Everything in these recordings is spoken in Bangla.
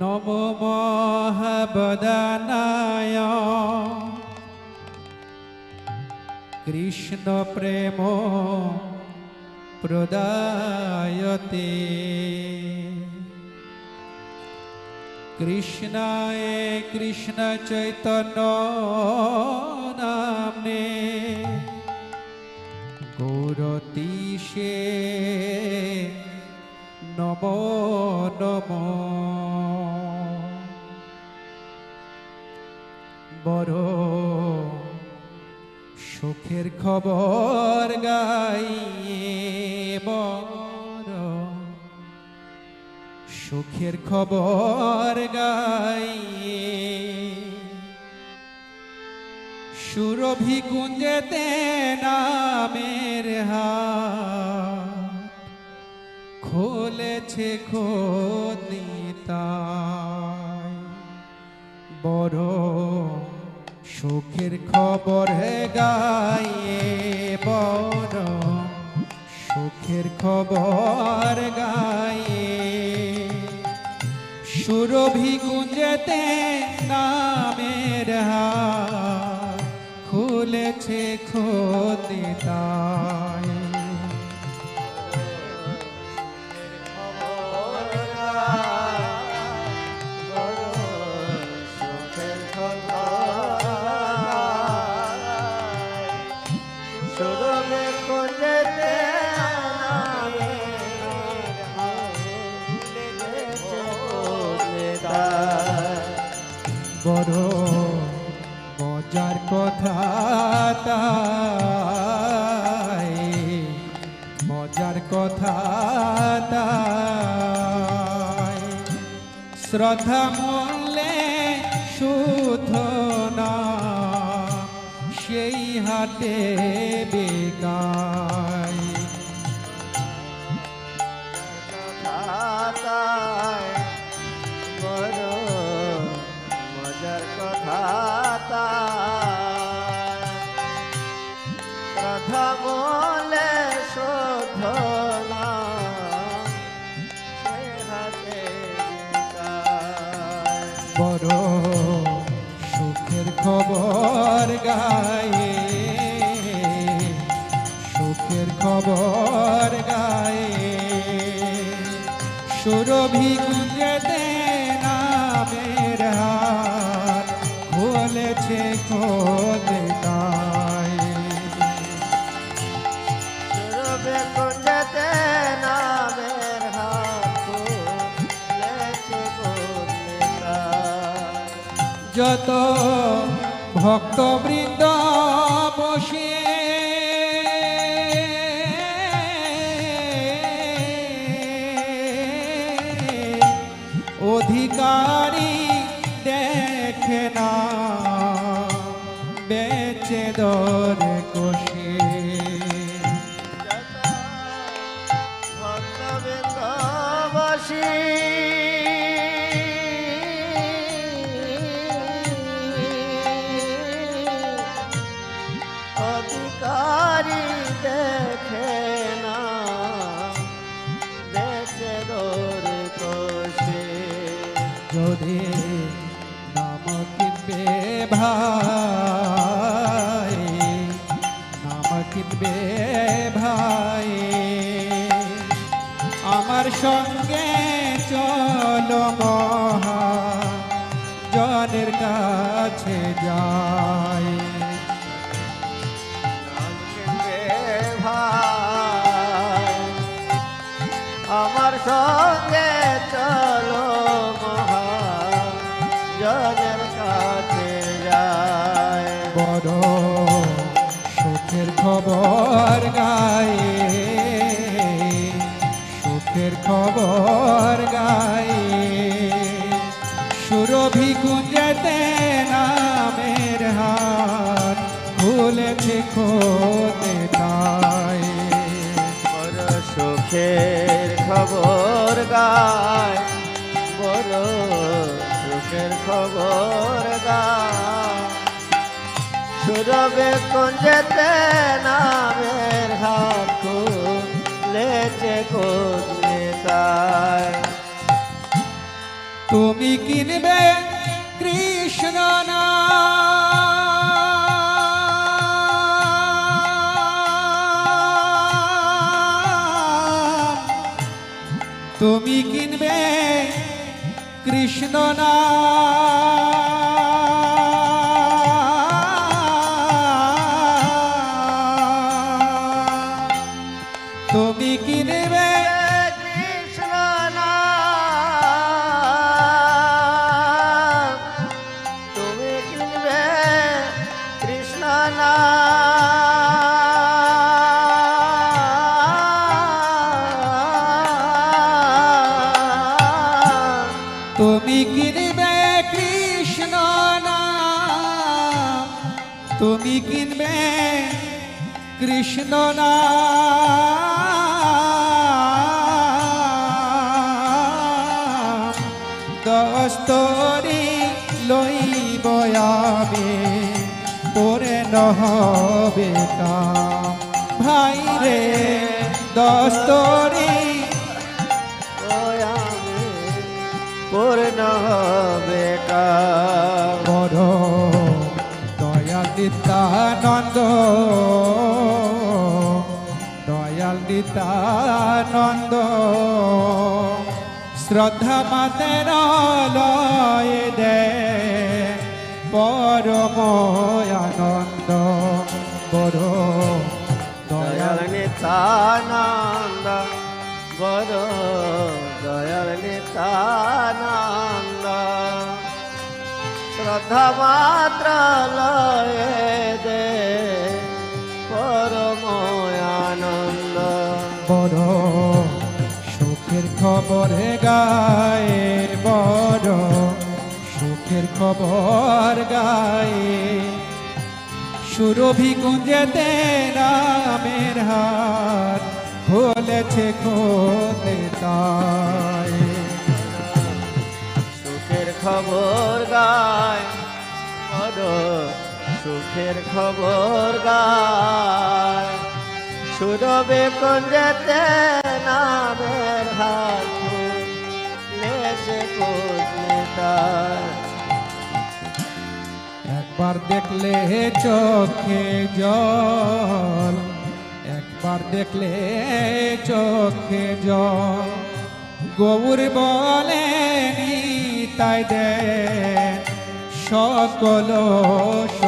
নম মহাবদানায়। কৃষ্ণ প্রেম প্রদায়তে। কৃষ্ণায় কৃষ্ণ চৈতন্য নামনে গৌরতীশে নম নম। বড়। সুখের খবর গাইয়ে বড়। সুখের খবর গাইয়ে। সুরভি কুঞ্জেতে নামের খুলেছে খোদিতায়। বড় সুখের খবর হে গাইয়ে বড় সুখের খবর গাইয়ে সুরভি গুঞ্জতে নামের হা খুলেছে খোদিতায় কথা মজার কথা শ্রদ্ধা মূল্যে শুদ্ধ না সেই হাটে বেকায় মজার কথা। গায়ে সুখের খবর গায়ে। সুরভি গুঞ্জতে নামের হাত খুলেছে খোদে তাই সুরভে নামের হাত খুলেছে বদলে যত ভক্তবৃন্দ বসে। অধিকারী যদি নাম কিনবে ভাই, নাম কিনবে ভাই। আমার সঙ্গে চলো মহা, জনের কাছে যাই। ভাই, আমার সঙ্গে খবর গায়ে, সুখের খবর গায়ে। সুরভি কুঞ্জতে নামের হাট খুলেছে খোদে তাই। সুখের খবর গায়, বড় সুখের খবর গায়। সুরবে কুঞ্জতে নামের হাত খুলেছে কোথায় তুমি কিনবে কৃষ্ণ না। তুমি কিনবে কৃষ্ণ নাম কৃষ্ণ নাম দস্তরি লইব আমি পরে নহবে কাম ভাই রে ওই আমি পূর্ণ হবে কাম। দয়াল নিত্যানন্দ দয়াল নিত্যানন্দ শ্রদ্ধা মাতের লয় দে, পরম বড় দয়াল নিতানন্দ বড় দয়াল নিতানন্দ শ্রদ্ধা মাত্র লয়ে দে বড়, সুখের খবর গায়ে বড়, সুখের খবর গায়ে সুরভি কুঞ্জেতে রামের হাত খুলেছে খোলে তাই। সুখের খবর গায় সুখের খবর গায়। সুরবে কুঞ্জতে নামের হাত একবার দেখলে চোখে জল, একবার দেখলে চোখে জল। গৌর বলে তাই দে, সকল সম্বল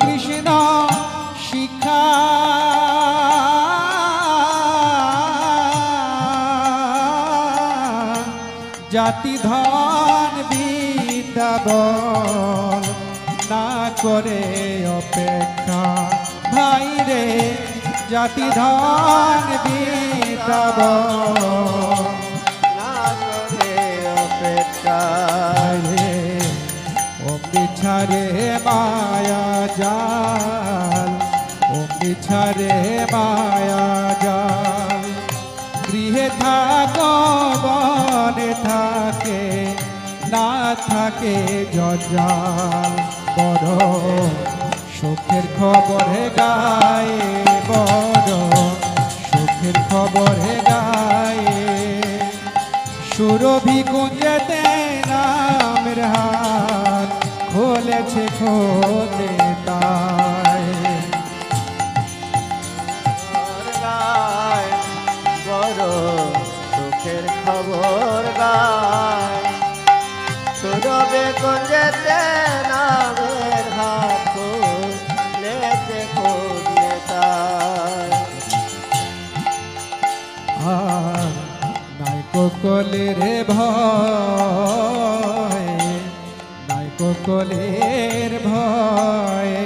কৃষ্ণ শিখা। জাতি ধন বিদ্যা বল না করে অপেক্ষা। ভাই রে, জাতি ধন বিদ্যা না করে অপেক্ষা। ছাড়ে মায়া জাল, অমনি ছাড়ে মায়া জাল। গৃহে থাকো, বনে থাকে, না থাকে জজাল বড় সুখের খবরে গায়ে, বড় সুখের খবরে গায়ে। সুরভি গুঞ্জতে হাত খোল বলেছে খোদে তাই। বড় সুখের খবর গায়। সুরবে গঞ্জেতে নামের হাত খুলেছে খুলে তাই। আর নাই কোকলের ভয়। নাই কোকলের ভয়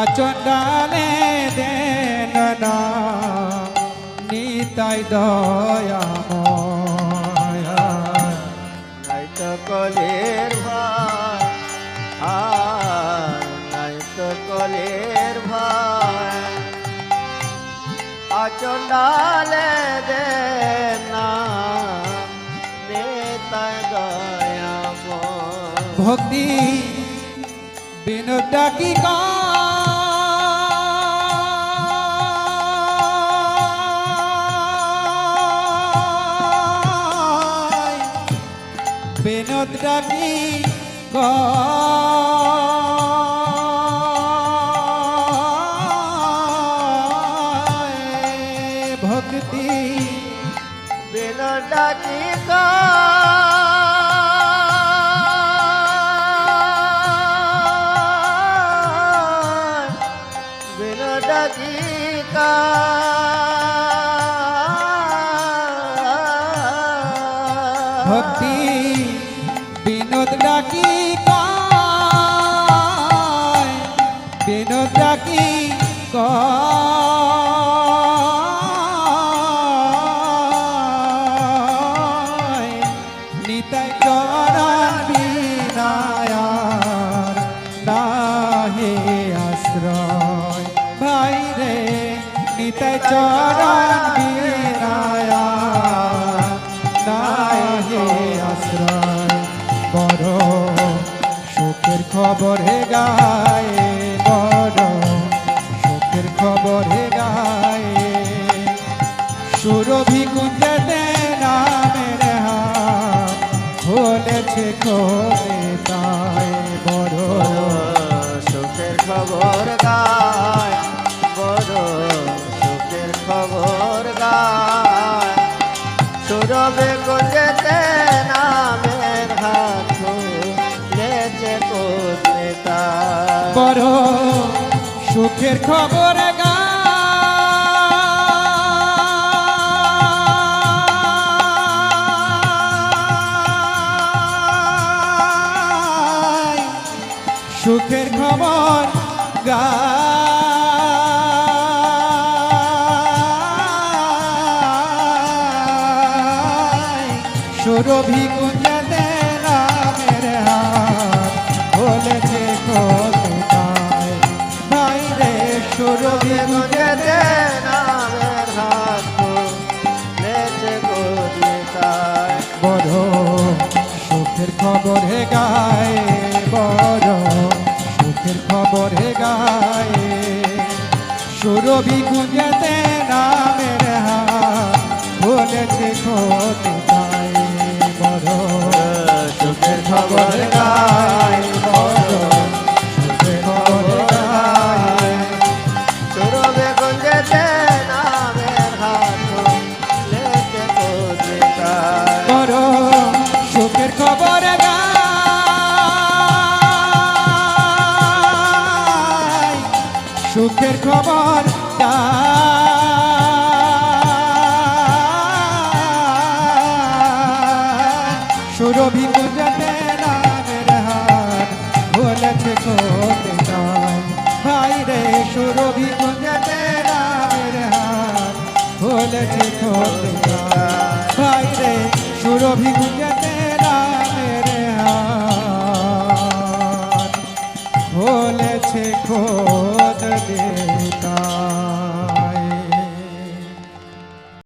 আচন্ডালে দেন নিতাই দয়াময়। নাই তো কলের ভাই আর নাই তো কলের ভাই আচন্ডালে দে ভক্তি বিনোদ কি বিনোদ ডাকি ভক্তি ভক্তি বিনোদ ডাকি বিনোদ ডাকি কয় নিতাই চরণ বিনায়ার খবর হে গায়ে বড় সুখের খবর হে গায়ে। সুরভি কুঞ্জতে নামের হাত খুলেছে খোলে তাই বড়। সুখের খবর সুখের খবর গায় সুখের খবর গায় সুরভি খবর হে গায়ে বড় সুখের খবর হে গায়ে। সুরভি গুঞ্জতে নামের হা বলেছে কোথায় বড় সুখের খবর সুরভি কুঞ্জতে নামের হাত। বলেছে কোতে গায় ভাই রে সুরভি কুঞ্জতে নামের হাত বলেছে কোতে গায় ভাই রে সুরভি কুঞ্জতে নামের হাত। বলেছে খো